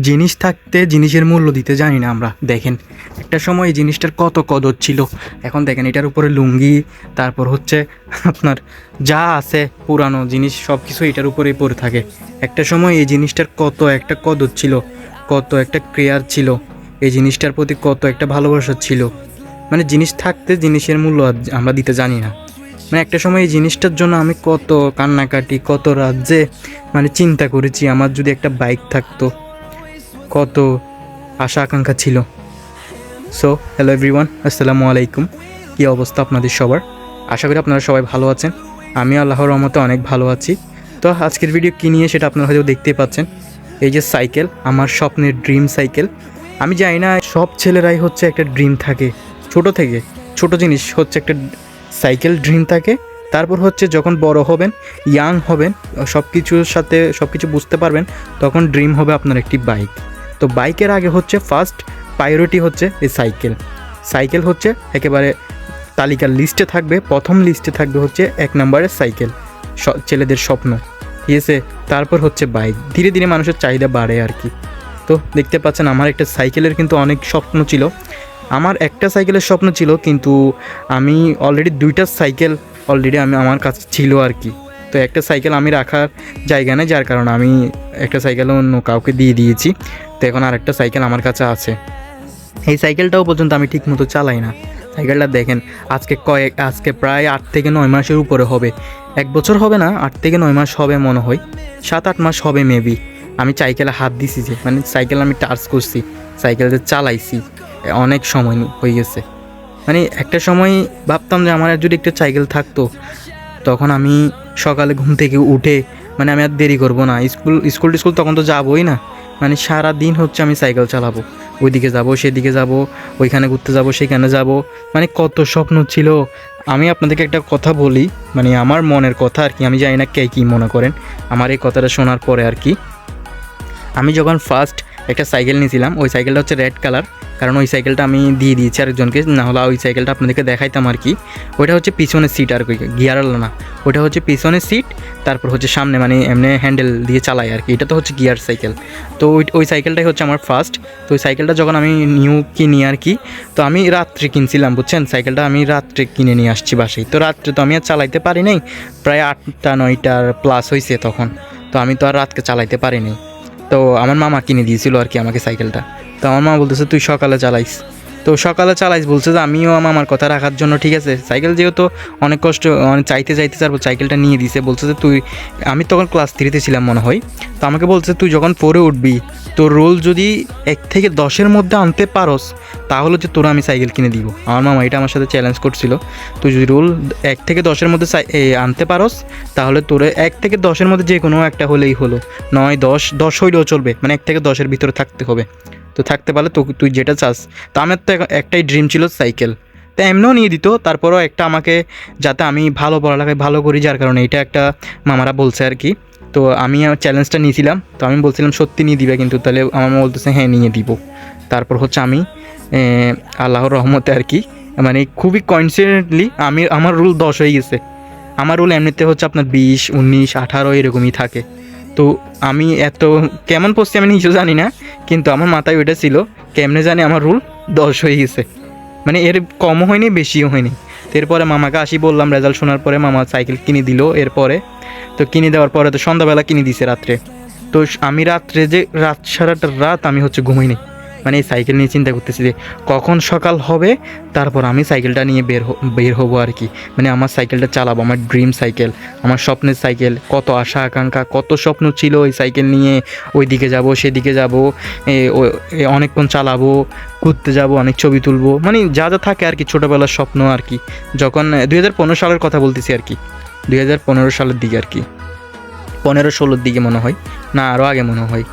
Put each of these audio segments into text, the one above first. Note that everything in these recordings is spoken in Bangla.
জিনিস থাকতে জিনিসের মূল্য দিতে জানি না আমরা। দেখেন, একটা সময় এই জিনিসটার কত কদর ছিল। এখন দেখেন, এটার উপরে লুঙ্গি, তারপর হচ্ছে আপনার যা আছে, পুরানো জিনিস সব কিছু এটার উপরেই পড়ে থাকে। একটা সময় এই জিনিসটার কত একটা কদর ছিল, কত একটা কেয়ার ছিল, এই জিনিসটার প্রতি কত একটা ভালোবাসা ছিল। মানে জিনিস থাকতে জিনিসের মূল্য আমরা দিতে জানি না। মানে একটা সময় এই জিনিসটার জন্য আমি কত কান্নাকাটি, কত রাজ্যে মানে চিন্তা করেছি, আমার যদি একটা বাইক থাকতো কত আশা আকাঙ্ক্ষা ছিল। সো হ্যালো এভরিওয়ান আসসালামু আলাইকুম। কী অবস্থা আপনাদের সবার? আশা করি আপনারা সবাই ভালো আছেন। আমি আল্লাহর রহমতে অনেক ভালো আছি। তো আজকের ভিডিও কী নিয়ে সেটা আপনারা হয়তো দেখতে পাচ্ছেন। এই যে সাইকেল আমার স্বপ্নের ড্রিম সাইকেল আমি জানি না, সব ছেলেরাই হচ্ছে একটা ড্রিম থাকে। ছোট থেকে, ছোট জিনিস হচ্ছে একটা সাইকেল ড্রিম থাকে। তারপর হচ্ছে যখন বড় হবেন ইয়াং হবেন সব কিছুর সাথে সব কিছু বুঝতে পারবেন, তখন ড্রিম হবে আপনার একটি বাইক তো বাইকের আগে হচ্ছে ফার্স্ট প্রায়োরিটি হচ্ছে এই সাইকেল সাইকেল হচ্ছে একেবারে তালিকার লিস্টে থাকবে, প্রথম লিস্টে থাকবে হচ্ছে এক নম্বরের সাইকেল ছেলেদের স্বপ্ন। ঠিক আছে? তারপর হচ্ছে বাইক ধীরে ধীরে মানুষের চাহিদা বাড়ে আর কি। তো দেখতে পাচ্ছেন আমার একটা সাইকেলের কিন্তু অনেক স্বপ্ন ছিল। আমার একটা সাইকেলের স্বপ্ন ছিল, কিন্তু আমি অলরেডি দুইটা সাইকেল অলরেডি আমি, আমার কাছে ছিল আর কি। তো একটা সাইকেল আমি রাখার জায়গা নেই, যার কারণে আমি একটা সাইকেল অন্য কাউকে দিয়ে দিয়েছি। তো এখন আর একটা সাইকেল আমার কাছে আছে। এই সাইকেলটাও পর্যন্ত আমি ঠিক মতো চালাই না। সাইকেলটা দেখেন, আজকে কয়েক, আজকে প্রায় আট থেকে নয় মাসের উপরে হবে। এক বছর হবে না, আট থেকে নয় মাস হবে মনে হয়। সাত, আট মাস হবে মেবি আমি সাইকেলে হাত দিছি যে মানে সাইকেল আমি টাচ করছি, সাইকেল যে চালাইছি, অনেক সময় হয়ে গেছে। মানে একটা সময় ভাবতাম যে আমার যদি একটা সাইকেল থাকতো, তখন আমি সকালে ঘুম থেকে উঠে মানে আমি আর দেরি করব না। স্কুল স্কুল টিস্কুল তখন তো যাবোই না। মানে সারা দিন হচ্ছে আমি সাইকেল চালাবো। ওইদিকে যাব, সেদিকে যাব, ওইখানে ঘুরতে যাব, সেখানে যাব। মানে কত স্বপ্ন ছিল। আমি আপনাদেরকে একটা কথা বলি মানে আমার মনের কথা আর কি, আমি জানি না কে কী মনে করেন। আমার এই কথাটা শোনার পরে আর কি। আমি যখন ফার্স্ট একটা সাইকেল নিয়েছিলাম। ওই সাইকেলটা হচ্ছে রেড কালার। কারণ ওই সাইকেলটা আমি দিয়ে দিয়েছি আরেকজনকে। না হলে ওই সাইকেলটা আপনাদেরকে দেখাইতাম আর কি। ওইটা হচ্ছে পিছনের সিট আর কি গিয়ার না। ওটা হচ্ছে পিছনের সিট তারপর হচ্ছে সামনে মানে এমনি হ্যান্ডেল দিয়ে চালাই আর কি। এটা তো হচ্ছে গিয়ার সাইকেল তো ওই ওই সাইকেলটাই হচ্ছে আমার ফার্স্ট তো ওই সাইকেলটা যখন আমি নিউ কিনি আর কি, তো আমি রাত্রে কিনছিলাম, বুঝছেন? সাইকেলটা আমি রাত্রে কিনে নিয়ে আসছি বাসায়। তো রাত্রে তো আমি আর চালাইতে পারি নাই। প্রায় আটটা, নয়টার প্লাস হয়েছে তখন। তো আমি তো আর রাতকে চালাইতে পারিনি তো আমার মামা কিনে দিয়েছিল আর কি আমাকে সাইকেলটা। তো আমার মা বলতেছে, তুই সকালে চালাইস। তো সকালে চালাইস বলছে যে আমিও আমার কথা রাখার জন্য, ঠিক আছে? সাইকেল যেহেতু অনেক কষ্ট মানে চাইতে চাইতে তারপর সাইকেলটা নিয়ে দিছে। বলছে যে তুই, আমি তখন ক্লাস থ্রিতে ছিলাম মনে হয়। তো আমাকে বলছে তুই যখন পরে উঠবি তোর রোল যদি এক থেকে দশের মধ্যে আনতে পারস, তাহলে যে তোরা আমি সাইকেল কিনে দিব। আমার মামা এটা আমার সাথে চ্যালেঞ্জ করছিল। তুই যদি রোল এক থেকে দশের মধ্যে আনতে পারস, তাহলে তোরে এক থেকে দশের মধ্যে যে কোনো একটা হলেই হলো। নয়, দশ দশ হইলেও চলবে। মানে এক থেকে দশের ভিতরে থাকতে হবে। তো থাকতে পারলে তো তুই যেটা চাস। তো আমার তো এক- একটাই ড্রিম ছিল সাইকেল তো এমনিও নিয়ে দিত, তারপরেও একটা আমাকে যাতে আমি ভালো পড়ালেখায় ভালো করি, যার কারণে এটা একটা মামারা বলছে আর কি। তো আমি চ্যালেঞ্জটা নিয়েছিলাম, তো আমি বলছিলাম, সত্যি নিয়ে দিবে কিন্তু, তাহলে আমার মা বলতেছে হ্যাঁ নিয়ে দিব। তারপর হচ্ছে আমি আল্লাহর রহমতে আর কি মানে খুবই কনসিডেন্টলি আমি, আমার রুল দশ হয়ে গেছে। আমার রুল এমনিতে হচ্ছে আপনার বিশ, উনিশ, আঠারো এরকমই থাকে। তো আমি এত কেমন পড়ছি আমি নিজেও জানি না, কিন্তু আমার মাথায় ওইটা ছিল, কেমনে জানি আমার রুল দশ হয়ে গেছে। মানে এর কমও হয়নি, বেশিও হয়নি। তো এরপরে মামাকে আসি বললাম রেজাল্ট শোনার পরে মামা সাইকেল কিনে দিল এরপরে। তো কিনে দেওয়ার পরে তো সন্ধ্যাবেলা কিনে দিছে রাত্রে। তো আমি রাত্রে যে, রাত সারাটা রাত আমি হচ্ছে ঘুমাইনি। মানে এই সাইকেল নিয়ে চিন্তা করতেছি যে কখন সকাল হবে, তারপর আমি সাইকেলটা নিয়ে বের বের হব আর কি। মানে আমার সাইকেলটা চালাবো, আমার ড্রিম সাইকেল, আমার স্বপ্নের সাইকেল, কত আশা, আকাঙ্ক্ষা, কত স্বপ্ন ছিল ওই সাইকেল নিয়ে ওই দিকে যাব, সেদিকে যাব অনেকক্ষণ চালাবো, ঘুরতে যাব, অনেক ছবি তুলবো মানে যা যা থাকে আর কি, ছোটোবেলার স্বপ্ন আর কি। যখন দুই হাজার পনেরো সালের কথা বলতেছি আর কি। দুই হাজার পনেরো সালের দিকে আর কি। পনেরো ষোলোর দিকে মনে হয়, না আরও আগে মনে হয়।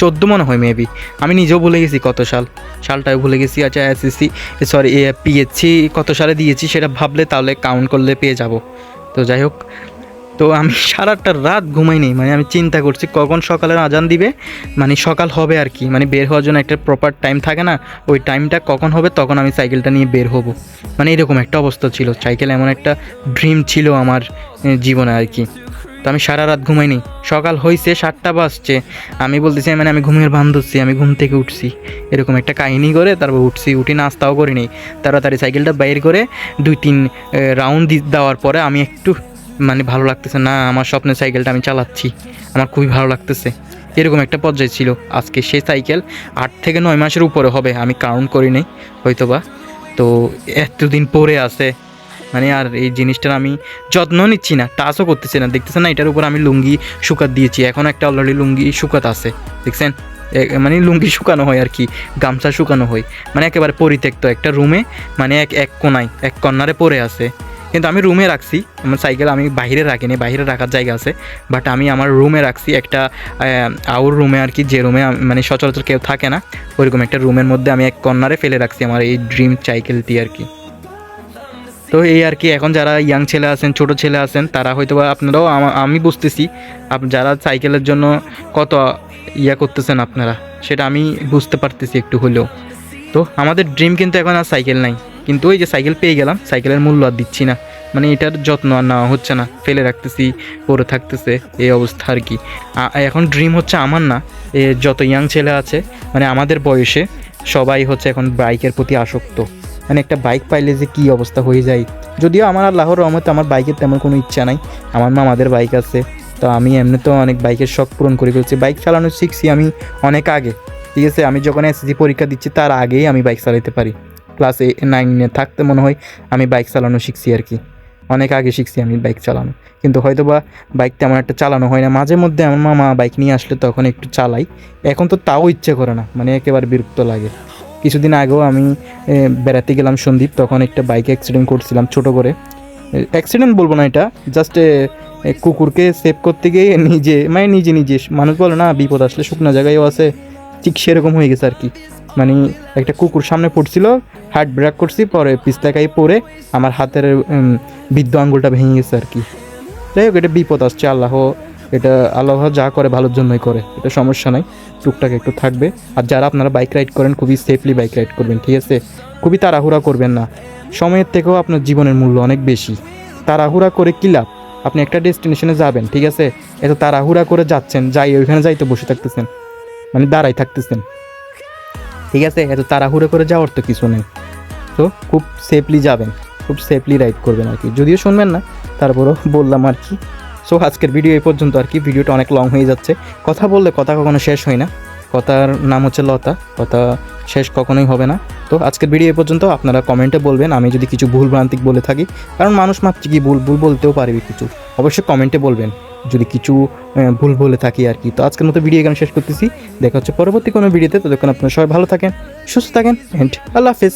চোদ্দ মনে হয় মেবি আমি নিজেও ভুলে গেছি কত সাল। সালটাও ভুলে গেছি আচ্ছা এসএসসি সরি পিএসসি কত সালে দিয়েছি সেটা ভাবলে তাহলে কাউন্ট করলে পেয়ে যাব। তো যাই হোক, তো আমি সারাটা রাত ঘুমাইনি মানে আমি চিন্তা করছি কখন সকালের আজান দিবে মানে সকাল হবে আর কি মানে বের হওয়ার জন্য একটা প্রপার টাইম থাকে না, ওই টাইমটা কখন হবে তখন আমি সাইকেলটা নিয়ে বের হব। মানে এরকম একটা অবস্থা ছিল সাইকেল এমন একটা ড্রিম ছিল আমার জীবনে আর কি। তো আমি সারা রাত ঘুমাইনি। সকাল হয়েছে সাতটা বাজছে। আমি বলতেছি মানে আমি ঘুমের ভান ধরছি, আমি ঘুম থেকে উঠছি। এরকম একটা কাহিনী করে তারপর উঠছি, উঠি নাস্তাও করিনি। তাড়াতাড়ি সাইকেলটা বাইর করে দুই তিন রাউন্ড দেওয়ার পরে আমি একটু মানে ভালো লাগতেছে, না, আমার স্বপ্নের সাইকেলটা আমি চালাচ্ছি। আমার খুবই ভালো লাগতেছে। এরকম একটা পর্যায়ে ছিল। আজকে সে সাইকেল আট থেকে নয় মাসের উপরে হবে, আমি কাউন্ট করি নাই হয়তোবা। তো এতদিন পরে আছে মানে আর এই জিনিসটার আমি যত্ন নিচ্ছি না, টাচও করতেছি না। দেখতেছেন না, এটার উপর আমি লুঙ্গি শুকাত দিয়েছি। এখন একটা অলরেডি লুঙ্গি শুকাত আছে। দেখছেন? মানে লুঙ্গি শুকানো হয় আর কি, গামছা শুকানো হয়। মানে একেবারে পরিত্যক্ত একটা রুমে মানে এক এক কোনায়, এক কর্নারে পড়ে আছে। কিন্তু আমি রুমে রাখছি, আমার সাইকেল আমি বাইরে রাখিনি, বাইরে রাখার জায়গা আছে। বাট আমি আমার রুমে রাখছি একটা আউর রুমে আর কি, যে রুমে মানে সচরাচর কেউ থাকে না, ওইরকম একটা রুমের মধ্যে আমি এক কর্নারে ফেলে রাখছি আমার এই ড্রিম সাইকেলটি আর কি। তো এই আর কি, এখন যারা ইয়াং ছেলে আছেন, ছোট ছেলে আছেন, তারা হয়তো বা আপনারাও আমা- বুঝতেছি যারা সাইকেলের জন্য কত ইয়া করতেছেন আপনারা, সেটা আমি বুঝতে পারতেছি একটু হলেও। তো আমাদের ড্রিম কিন্তু এখন আর সাইকেল নাই, কিন্তু ওই যে সাইকেল পেয়ে গেলাম, সাইকেলের মূল্য আর দিচ্ছি না। মানে এটার যত্ন আর নেওয়া হচ্ছে না, ফেলে রাখতেছি পরে থাকতেছে, এই অবস্থা আর কি। এখন ড্রিম হচ্ছে আমার না যত ইয়াং ছেলে আছে মানে আমাদের বয়সে সবাই হচ্ছে এখন বাইকের প্রতি আসক্ত। মানে একটা বাইক পাইলে যে কী অবস্থা হয়ে যায়। যদিও আমার আল্লাহর রহমতে আমার বাইকের তেমন কোনো ইচ্ছা নাই। আমার মামাদের বাইক আছে। তো আমি এমনিতেও অনেক বাইকের শখ পূরণ করে ফেলছি। বাইক চালানো শিখছি আমি অনেক আগে। ঠিক আছে? আমি যখন এসএসসি পরীক্ষা দিচ্ছি, তার আগেই আমি বাইক চালাতে পারি। ক্লাস এ নাইনে থাকতে মনে হয় আমি বাইক চালানো শিখছি আর কি। অনেক আগে শিখছি আমি বাইক চালানো। কিন্তু হয়তো বা বাইক তেমন একটা চালানো হয় না। মাঝে মধ্যে আমার মামা বাইক নিয়ে আসলে তখন একটু চালাই। এখন তো তাও ইচ্ছে করে না। মানে একেবারে বিরক্ত লাগে। কিছুদিন আগেও আমি বেড়াতে গেলাম সন্দীপ, তখন একটা বাইক অ্যাক্সিডেন্ট করছিলাম ছোট করে। অ্যাক্সিডেন্ট বলব না এটা জাস্ট কুকুরকে সেভ করতে গিয়ে নিজে মানে নিজে নিজে, মানুষ বলে না, বিপদ আসলে শুকনো জায়গায়ও আছে, ঠিক সেরকম হয়ে গেছে আর কি। মানে একটা কুকুর সামনে পড়ছিল হার্ট ব্রেক করছি, পরে পিছলাকাই পড়ে আমার হাতের বৃদ্ধ আঙ্গুলটা ভেঙে গেছে আর কি। যাই হোক, এটা বিপদ আসছে, আল্লাহ এটা আল্লাহ যা করে ভালোর জন্যই করে, এটা সমস্যা নাই, টুকটাক একটু থাকবে। আর যারা আপনারা বাইক রাইড করেন, খুবই সেফলি বাইক রাইড করবেন, ঠিক আছে? খুবই তাড়াহুড়া করবেন না। সময়ের থেকেও আপনার জীবনের মূল্য অনেক বেশি। তাড়াহুড়া করে কী লাভ? আপনি একটা ডেস্টিনেশনে যাবেন, ঠিক আছে? এত তাড়াহুড়া করে যাচ্ছেন, যাই ওইখানে যাইতে বসে থাকতেছেন মানে দাঁড়াই থাকতেছেন। ঠিক আছে? এত তাড়াহুড়ো করে যাওয়ার তো কিছু নেই। তো খুব সেফলি যাবেন, খুব সেফলি রাইড করবেন আর কি। যদিও শুনবেন না, তারপরও বললাম আর কি। সো আজকের ভিডিও এই পর্যন্ত আর কি। ভিডিওটা অনেক লং হয়ে যাচ্ছে। কথা বললে কথা কখনো শেষ হয় না। কথার নাম হচ্ছে লতা। কথা শেষ কখনোই হবে না। তো আজকের ভিডিও এ পর্যন্ত। আপনারা কমেন্টে বলবেন। আমি যদি কিছু ভুল ভ্রান্তিক বলে থাকি, কারণ মানুষ মাত্র কি ভুল ভুল বলতেও পারবে কিছু। অবশ্যই কমেন্টে বলবেন। যদি কিছু ভুল বলে থাকি আর কি। তো আজকের মতো ভিডিও এখানে শেষ করতেছি। দেখা হচ্ছে পরবর্তী কোনো ভিডিওতে ততক্ষণ আপনারা সবাই ভালো থাকেন, সুস্থ থাকেন অ্যান্ড আল্লাহ হাফেজ।